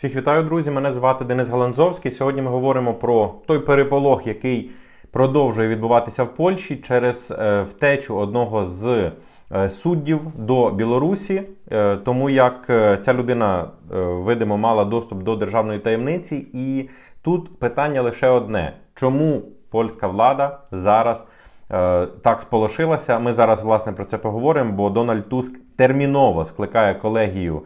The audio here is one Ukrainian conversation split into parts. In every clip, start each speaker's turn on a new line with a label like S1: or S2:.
S1: Всіх вітаю, друзі! Мене звати Денис Галанзовський. Сьогодні ми говоримо про той переполох, який продовжує відбуватися в Польщі через е, втечу одного з е, суддів до Білорусі, е, тому як ця людина, видимо, мала доступ до державної таємниці. І тут питання лише одне: чому польська влада зараз? Так сполошилася. Ми зараз власне про це поговоримо, бо Дональд Туск терміново скликає колегію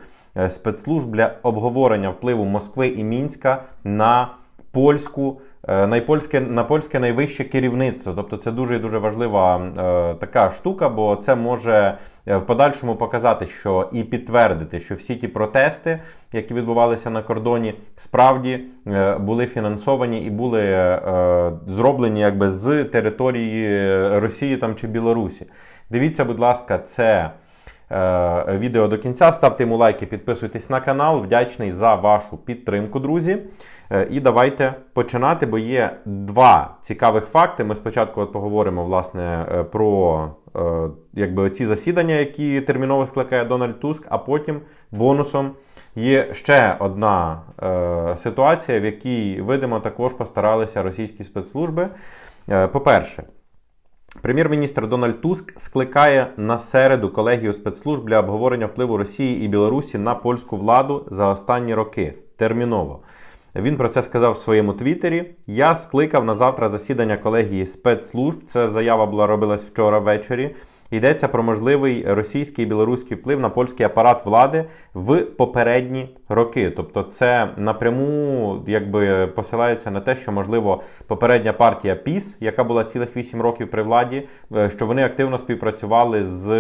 S1: спецслужб для обговорення впливу Москви і Мінська на польську. е, На польське, на польське найвище керівництво, тобто це дуже дуже важлива е, така штука, бо це може е, в подальшому показати, що і підтвердити, що всі ті протести, які відбувалися на кордоні, справді е, були фінансовані і були е, зроблені якби з території Росії там чи Білорусі. Дивіться, будь ласка, це е, відео до кінця. Ставте йому лайки, підписуйтесь на канал. Вдячний за вашу підтримку, друзі. Е, І давайте починати, бо є два цікавих факти. Ми спочатку от поговоримо власне е, про е, якби оці засідання, які терміново скликає Дональд Туск, а потім бонусом є ще одна е, ситуація, в якій, видимо, також постаралися російські спецслужби. Е, По-перше, Прем'єр-міністр Дональд Туск скликає на середу колегію спецслужб для обговорення впливу Росії і Білорусі на польську владу за останні роки. Терміново. Він про це сказав в своєму твіттері. Я скликав на завтра засідання колегії спецслужб. Це заява була робилась вчора ввечері. Йдеться про можливий російський і білоруський вплив на польський апарат влади в попередні роки. Тобто, це напряму якби посилається на те, що можливо попередня партія ПІС, яка була цілих 8 років при владі, е, що вони активно співпрацювали з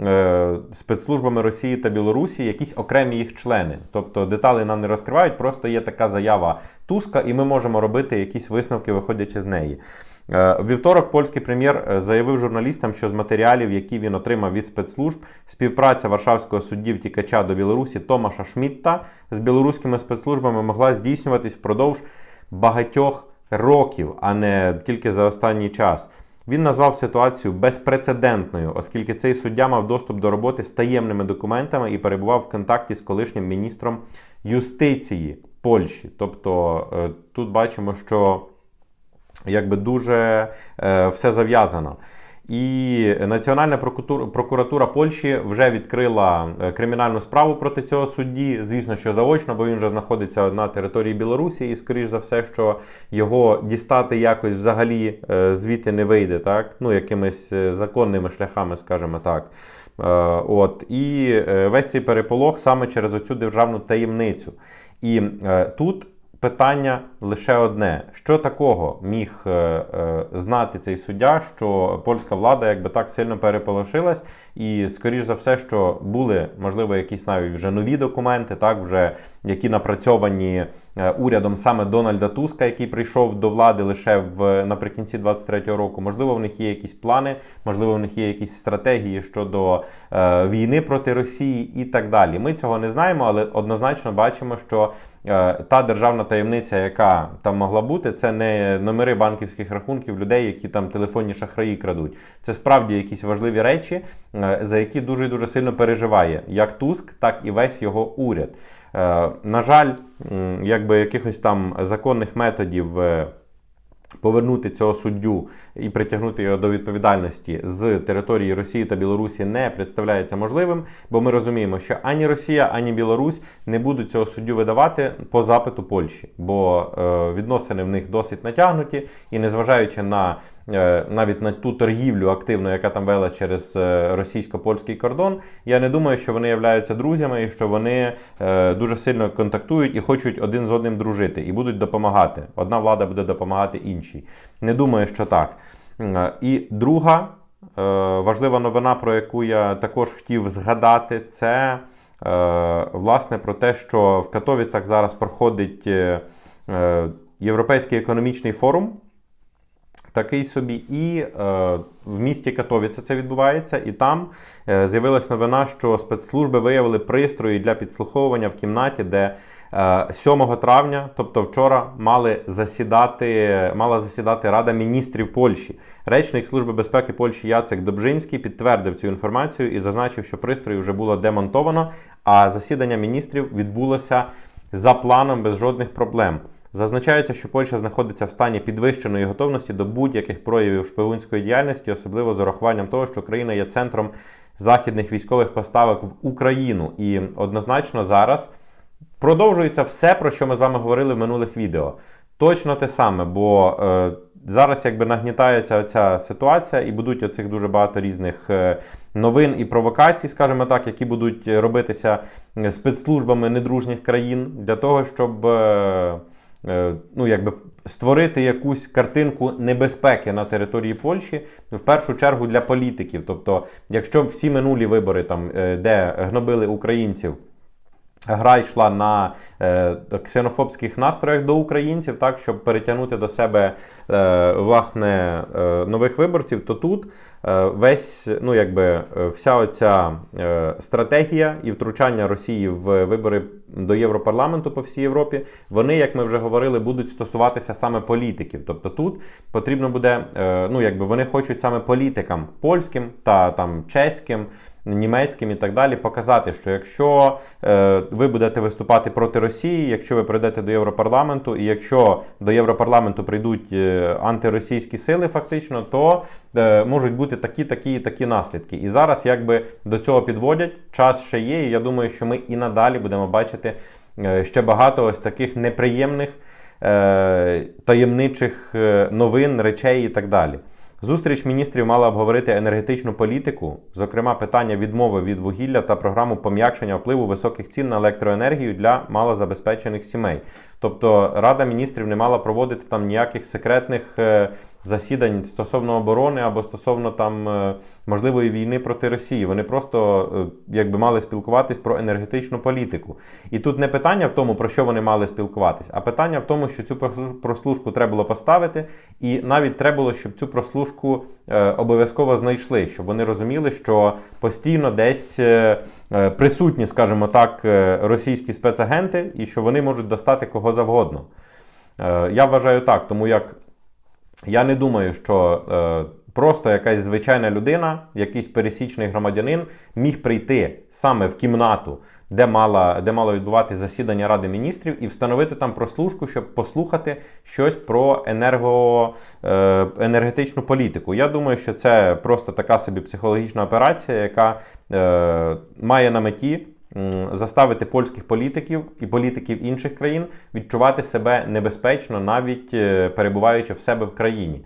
S1: е, спецслужбами Росії та Білорусі, якісь окремі їх члени. Тобто деталі нам не розкривають, просто є така заява Туска, і ми можемо робити якісь висновки, виходячи з неї. Е, Вівторок польський прем'єр е, заявив журналістам, що з матеріалів, які він отримав від спецслужб, співпраця варшавського судді втікача до Білорусі Томаша Шмітта з білоруськими спецслужбами могла здійснюватись впродовж багатьох років, а не тільки за останній час. Він назвав ситуацію безпрецедентною, оскільки цей суддя мав доступ до роботи з таємними документами і перебував в контакті з колишнім міністром юстиції Польщі. Тобто е, тут бачимо, що якби дуже е, все зав'язано. І Національна прокуратура, прокуратура Польщі вже відкрила е, кримінальну справу проти цього судді. Звісно, що заочно, бо він вже знаходиться на території Білорусі, і скоріш за все, що його дістати якось взагалі е, звідти не вийде, так ну якимись е, законними шляхами, скажімо так. От і весь цей переполох саме через оцю державну таємницю. І тут питання лише одне: що такого міг е, е, знати цей суддя, що польська влада якби так сильно переполошилась, і скоріш за все, що були можливо якісь навіть вже нові документи, так вже які напрацьовані урядом саме Дональда Туска, який прийшов до влади лише в наприкінці 23-го року. Можливо, в них є якісь плани, можливо, в них є якісь стратегії щодо е, війни проти Росії і так далі. Ми цього не знаємо, але однозначно бачимо, що е, та державна таємниця, яка там могла бути, це не номери банківських рахунків людей, які там телефонні шахраї крадуть. Це справді якісь важливі речі, е, за які дуже дуже сильно переживає як Туск, так і весь його уряд. Е, На жаль, якби якихось там законних методів. е, Повернути цього суддю і притягнути його до відповідальності з території Росії та Білорусі не представляється можливим, бо ми розуміємо, що ані Росія, ані Білорусь не будуть цього суддю видавати по запиту Польщі, бо е, відносини в них досить натягнуті, і незважаючи на навіть на ту торгівлю активну, яка там вела через е, російсько-польський кордон, я не думаю, що вони являються друзями і що вони е, дуже сильно контактують і хочуть один з одним дружити і будуть допомагати. Одна влада буде допомагати іншій. Не думаю, що так. І друга е, важлива новина, про яку я також хотів згадати, це е, власне про те, що в Катовіцях зараз проходить е, е, Європейський економічний форум. Такий собі, і е, в місті Катовіце це відбувається, і там е, з'явилась новина, що спецслужби виявили пристрої для підслуховування в кімнаті, де е, 7 травня, тобто вчора, мали засідати, мала засідати Рада міністрів Польщі. Речник Служби безпеки Польщі Яцек Добжинський підтвердив цю інформацію і зазначив, що пристрої вже було демонтовано, а засідання міністрів відбулося за планом без жодних проблем. Зазначається, що Польща знаходиться в стані підвищеної готовності до будь-яких проявів шпигунської діяльності, особливо з урахуванням того, що країна є центром західних військових поставок в Україну. І однозначно зараз продовжується все, про що ми з вами говорили в минулих відео. Точно те саме, бо е, зараз якби нагнітається ця ситуація, і будуть оцих дуже багато різних е, новин і провокацій, скажімо так, які будуть робитися е, спецслужбами недружніх країн для того, щоб. Е, Ну, якби створити якусь картинку небезпеки на території Польщі, в першу чергу для політиків. Тобто, якщо всі минулі вибори, там, е, де гнобили українців, Гра йшла на е, ксенофобських настроях до українців, так щоб перетягнути до себе е, власне е, нових виборців. То тут е, весь, ну якби е, вся оця е, стратегія і втручання Росії в вибори до Європарламенту по всій Європі, вони, як ми вже говорили, будуть стосуватися саме політиків. Тобто тут потрібно буде, е, ну якби вони хочуть саме політикам польським та там чеським німецьким і так далі, показати, що якщо е, ви будете виступати проти Росії, якщо ви прийдете до Європарламенту, і якщо до Європарламенту прийдуть е, антиросійські сили, фактично, то е, можуть бути такі, такі і такі наслідки. І зараз, якби до цього підводять, час ще є. І я думаю, що ми і надалі будемо бачити е, ще багато ось таких неприємних. е, Таємничих новин, речей і так далі. Зустріч міністрів мала обговорити енергетичну політику, зокрема питання відмови від вугілля та програму пом'якшення впливу високих цін на електроенергію для малозабезпечених сімей. Тобто Рада міністрів не мала проводити там ніяких секретних е, засідань стосовно оборони або стосовно там е, можливої війни проти Росії. Вони просто е, якби мали спілкуватись про енергетичну політику. І тут не питання в тому, про що вони мали спілкуватись, а питання в тому, що цю прослушку треба було поставити, і навіть треба було, щоб цю прослушку обов'язково знайшли, щоб вони розуміли, що постійно десь присутні, скажімо так, російські спецагенти, і що вони можуть достати кого завгодно. Е, Я вважаю так, тому як я не думаю, що е, просто якась звичайна людина, якийсь пересічний громадянин міг прийти саме в кімнату, де, мала, де мало відбуватися засідання Ради міністрів, і встановити там прослушку, щоб послухати щось про енерго, е, енергетичну політику. Я думаю, що це просто така собі психологічна операція, яка має на меті заставити польських політиків і політиків інших країн відчувати себе небезпечно, навіть е, перебуваючи в себе в країні.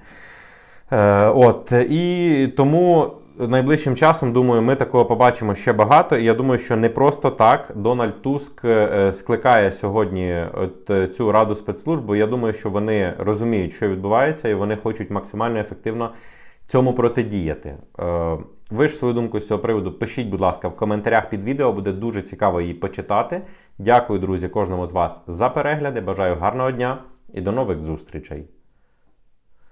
S1: Е, От і тому найближчим часом, думаю, ми такого побачимо ще багато. І я думаю, що не просто так Дональд Туск е, скликає сьогодні от цю раду спецслужб. Я думаю, що вони розуміють, що відбувається, і вони хочуть максимально ефективно цьому протидіяти. Е, Ви ж свою думку з цього приводу пишіть, будь ласка, в коментарях під відео. Буде дуже цікаво її почитати. Дякую, друзі, кожному з вас за перегляди. Бажаю гарного дня і до нових зустрічей.